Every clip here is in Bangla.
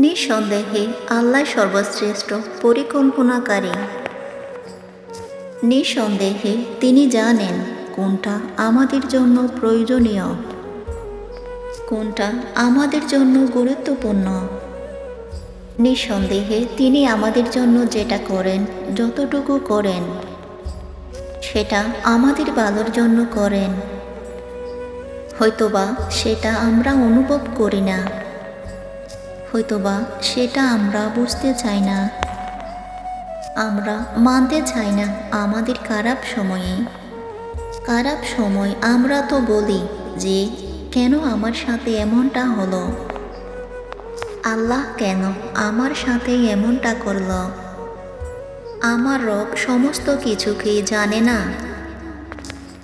নিঃসন্দেহে আল্লাহ সর্বশ্রেষ্ঠ, পরিকল্পনাকারী। নিঃসন্দেহে তিনি জানেন কোনটা আমাদের জন্য প্রয়োজনীয়, কোনটা আমাদের জন্য গুরুত্বপূর্ণ। নিঃসন্দেহে তিনি আমাদের জন্য যেটা করেন, যতটুকু করেন, সেটা আমাদের ভালোর জন্য করেন। হয়তোবা সেটা আমরা অনুভব করি না। হয়তোবা সেটা আমরা বুঝতে চাই না। আমরা মানতে চাই না আমাদের খারাপ সময়ে। খারাপ সময় আমরা তো বলি যে, কেন আমার সাথে এমনটা হলো? আল্লাহ কেন আমার সাথে এমনটা করল? আমার রব সমস্ত কিছুকে জানে না।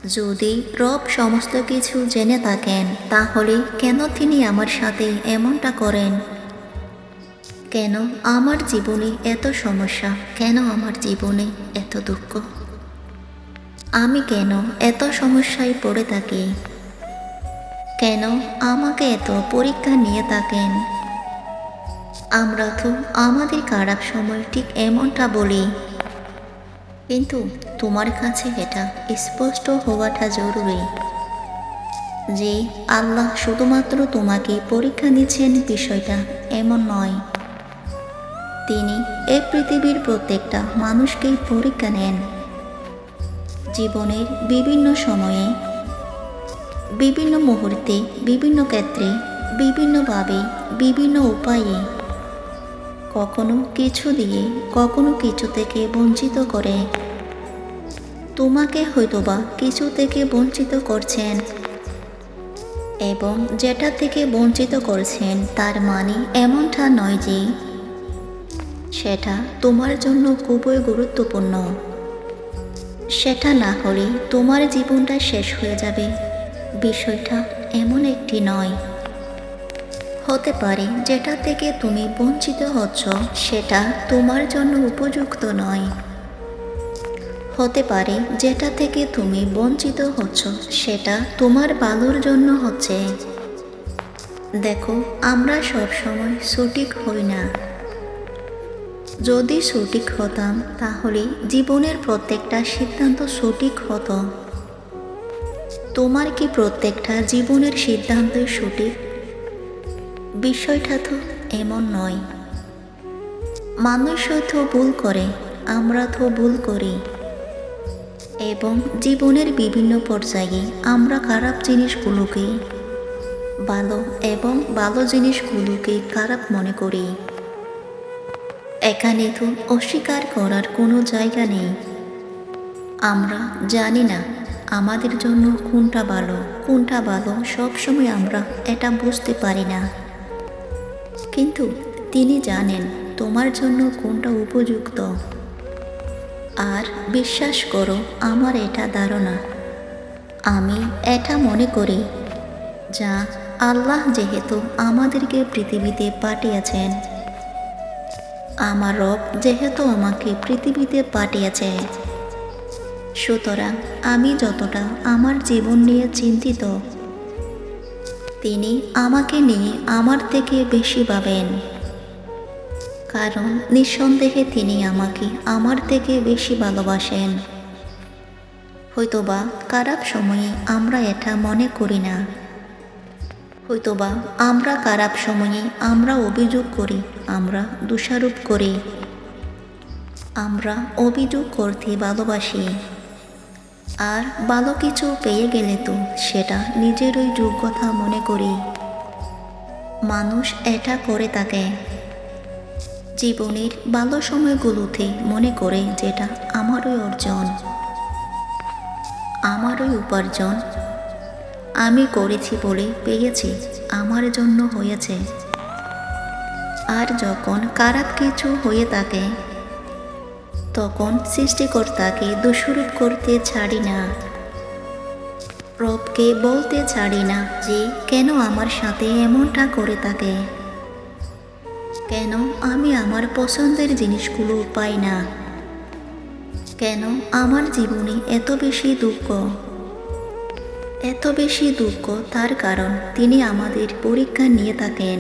যদি রব সমস্ত কিছু জেনে থাকেন, তাহলে কেন তিনি আমার সাথে এমনটা করেন? কেন আমার জীবনে এত সমস্যা? কেন আমার জীবনে এত দুঃখ? আমি কেন এত সমস্যায় পড়ে থাকি? কেন আমাকে এত পরীক্ষা নিয়ে থাকেন? আমরা তো আমাদের খারাপ সময় ঠিক এমনটা বলি। কিন্তু তোমার কাছে এটা স্পষ্ট হওয়াটা জরুরি। যে আল্লাহ শুধুমাত্র তোমাকে পরীক্ষা নিচ্ছেন বিষয়টা এমন নয়। তিনি এ পৃথিবীর প্রত্যেকটা মানুষকেই পরীক্ষা নেন। জীবনের বিভিন্ন সময়ে, বিভিন্ন মুহূর্তে, বিভিন্ন ক্ষেত্রে, বিভিন্নভাবে, বিভিন্ন উপায়ে, কখনো কিছু দিয়ে, কখনো কিছু থেকে বঞ্চিত করে। তোমাকে হয়তোবা কিছু থেকে বঞ্চিত করছেন এবং যেটা থেকে বঞ্চিত করছেন তার মানে এমনটা নয় যে সেটা তোমার জন্য খুবই গুরুত্বপূর্ণ। সেটা না হলে তোমার জীবনটা শেষ হয়ে যাবে। বিষয়টা এমন একটি নয়। হতে পারে যেটা থেকে তুমি বঞ্চিত হচ্ছ, সেটা তোমার জন্য উপযুক্ত নয়। হতে পারে যেটা থেকে তুমি বঞ্চিত হচ্ছ, সেটা তোমার ভালোর জন্য হচ্ছে। দেখো, আমরা সব সময় সঠিক হই না। যদি সঠিক হতাম, তাহলে জীবনের প্রত্যেকটা সিদ্ধান্ত সঠিক হতো। তোমার কি প্রত্যেকটা জীবনের সিদ্ধান্তই সঠিক? বিষয়টা তো এমন নয়। মানুষ হয়তো ভুল করে, আমরা তো ভুল করি। এবং জীবনের বিভিন্ন পর্যায়ে আমরা খারাপ জিনিসগুলোকে ভালো এবং ভালো জিনিসগুলোকে খারাপ মনে করি। এখানে তো অস্বীকার করার কোনো জায়গা নেই। আমরা জানি না আমাদের জন্য কোনটা ভালো কোনটা ভালো, সবসময় আমরা এটা বুঝতে পারি না। কিন্তু তিনি জানেন তোমার জন্য কোনটা উপযুক্ত। আর বিশ্বাস করো, আমার এটা ধারণা। আমি এটা মনে করি যা আল্লাহ যেহেতু আমাদেরকে পৃথিবীতে পাঠিয়েছেন। আমার রব যেহেতু আমাকে পৃথিবীতে পাঠিয়েছে। সুতরাং আমি যতটা আমার জীবন নিয়ে চিন্তিত, তিনি আমাকে নিয়ে আমার থেকে বেশি ভাবেন। কারণ নিঃসন্দেহে তিনি আমাকে আমার থেকে বেশি ভালোবাসেন। হয়তোবা খারাপ সময়ে আমরা এটা মনে করি না। হয়তোবা আমরা খারাপ সময়ে আমরা অভিযোগ করি, আমরা দোষারোপ করি। আমরা অভিযোগ করতে ভালোবাসি। আর ভালো কিছু পেয়ে গেলে তো সেটা নিজেরই যোগ্যতা মনে করি। মানুষ এটা করে থাকে। জীবনের ভালো সময়গুলোতে মনে করে যেটা আমারই অর্জন, আমারই উপার্জন। আমি করেছি বলে পেয়েছি, আমার জন্য হয়েছে। আর যখন খারাপ কিছু হয়ে থাকে, তখন সৃষ্টিকর্তাকে দোষারোপ করতে ছাড়ি না। রবকে বলতে ছাড়ি না যে কেন আমার সাথে এমনটা করে থাকে। কেন আমি আমার পছন্দের জিনিসগুলো পাই না? কেন আমার জীবনে এত বেশি দুঃখ? এত বেশি দুঃখ তার কারণ তিনি আমাদের পরীক্ষা নিয়ে থাকেন।